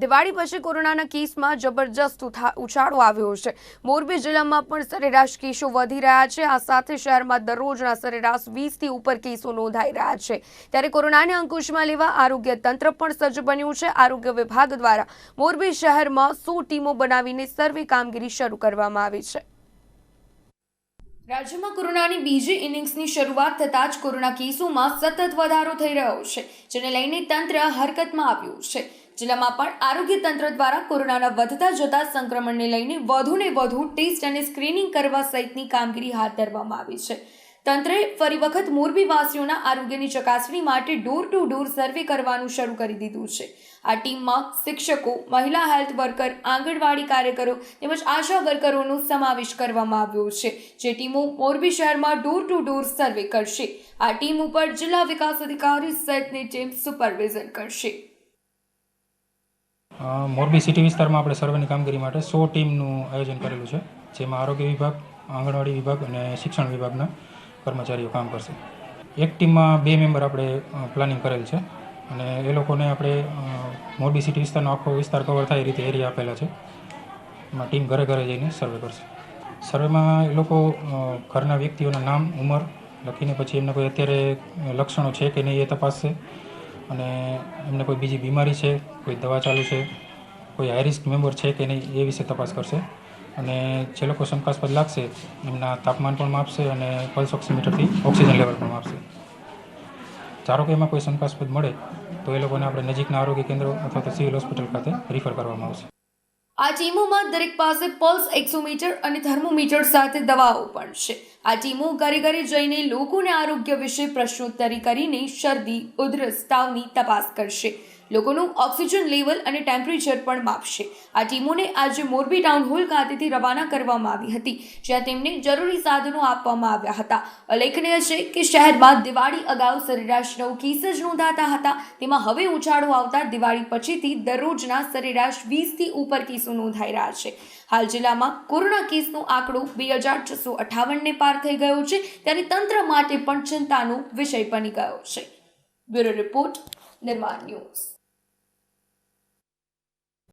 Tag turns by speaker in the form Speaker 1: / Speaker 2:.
Speaker 1: દિવાળી પછી કોરોનાના કેસમાં જબરજસ્ત ઉછાળો આવ્યો છે. મોરબી જિલ્લામાં પણ સરેરાશ કેસો વધી રહ્યા છે. આ સાથે શહેરમાં દરરોજના સરેરાશ વીસથી ઉપર કેસો નોંધાઈ રહ્યા છે. ત્યારે કોરોનાને અંકુશમાં લેવા આરોગ્ય તંત્ર પણ સજ્જ બન્યું છે. આરોગ્ય વિભાગ દ્વારા મોરબી શહેરમાં સો ટીમો બનાવીને સર્વે કામગીરી શરૂ કરવામાં આવી છે. રાજ્યમાં કોરોનાની બીજી ઇનિંગ્સની શરૂઆત થતાં જ કોરોના કેસોમાં સતત વધારો થઈ રહ્યો છે, જેને લઈને તંત્ર હરકતમાં આવ્યું છે. જિલ્લામાં પણ આરોગ્ય તંત્ર દ્વારા કોરોનાના વધતા જતા સંક્રમણને લઈને વધુને વધુ ટેસ્ટ અને સ્ક્રીનિંગ કરવા સહિતની કામગીરી હાથ ધરવામાં આવી છે. તંત્રે ફરી વખત મોરબીવાસીઓના આરોગ્યની ચકાસણી માટે ડોર ટુ ડોર સર્વે કરવાનું શરૂ કરી દીધું છે. આ ટીમમાં શિક્ષકો, મહિલા હેલ્થ વર્કર, આંગણવાડી કાર્યકરો તેમજ આશા વર્કરોનો સમાવેશ કરવામાં આવ્યો છે. જે ટીમો મોરબી શહેરમાં ડોર ટુ ડોર સર્વે કરશે. આ ટીમ ઉપર જિલ્લા વિકાસ અધિકારી સહિતની ટીમ સુપરવિઝન કરશે.
Speaker 2: મોરબી સિટી વિસ્તારમાં આપણે સર્વેની કામગીરી માટે સો ટીમનું આયોજન કરેલું છે. જેમાં આરોગ્ય વિભાગ, આંગણવાડી વિભાગ અને શિક્ષણ વિભાગના કર્મચારીઓ કામ કરશે. એક ટીમમાં બે મેમ્બર આપણે પ્લાનિંગ કરેલ છે અને એ લોકોને આપણે મોરબી સિટી વિસ્તારનો આખો વિસ્તાર કવર થાય એ રીતે એરિયા આપેલા છે. એમાં ટીમ ઘરે ઘરે જઈને સર્વે કરશે. સર્વેમાં એ લોકો ઘરના વ્યક્તિઓના નામ, ઉંમર લખીને પછી એમને કોઈ અત્યારે લક્ષણો છે કે નહીં એ તપાસશે અને એમને કોઈ બીજી બીમારી છે, કોઈ દવા ચાલુ છે, કોઈ હાઈ રિસ્ક મેમ્બર છે કે નહીં એ વિશે તપાસ કરશે. અને જે લોકો શંકાસ્પદ લાગશે, એમના તાપમાન પણ માપશે અને પલ્સ ઓક્સિમીટરથી ઓક્સિજન લેવલ પણ માપશે. ધારો કે એમાં કોઈ શંકાસ્પદ મળે, તો એ લોકોને આપણે નજીકના આરોગ્ય કેન્દ્રો અથવા તો સિવિલ હોસ્પિટલ ખાતે રિફર કરવામાં આવશે.
Speaker 1: આ ટીમોમાં દરેક પાસે પલ્સ એક્સોમીટર અને થર્મોમીટર સાથે દવાઓ પણ છે. આ ટીમો ઘરે ઘરે જઈને લોકોને આરોગ્ય વિશે પ્રશ્નોત્તરી કરીને શરદી, ઉધરસ, તાવની તપાસ કરશે. લોકોનું ઓક્સિજન લેવલ અને ટેમ્પરેચર પણ માપશે. આ ટીમોને આજે મોરબી ટાઉન હોલ ખાતેથી રવાના કરવામાં આવી હતી, જ્યાં તેમને જરૂરી સાધનો આપવામાં આવ્યા હતા. ઉલ્લેખનીય છે કે શહેરમાં દિવાળી અગાઉ સરેરાશ નવ કેસ જ નોંધાતા હતા. તેમાં હવે ઉછાળો આવતા દિવાળી પછીથી દરરોજના સરેરાશ વીસથી ઉપર કેસો નોંધાઈ રહ્યા છે. હાલ જિલ્લામાં કોરોના કેસનો આંકડો બે હજાર છસો અઠાવનને પાર થઈ ગયો છે. ત્યારે તંત્ર માટે પણ ચિંતાનો વિષય બની ગયો છે. Bureau report, Nirman news.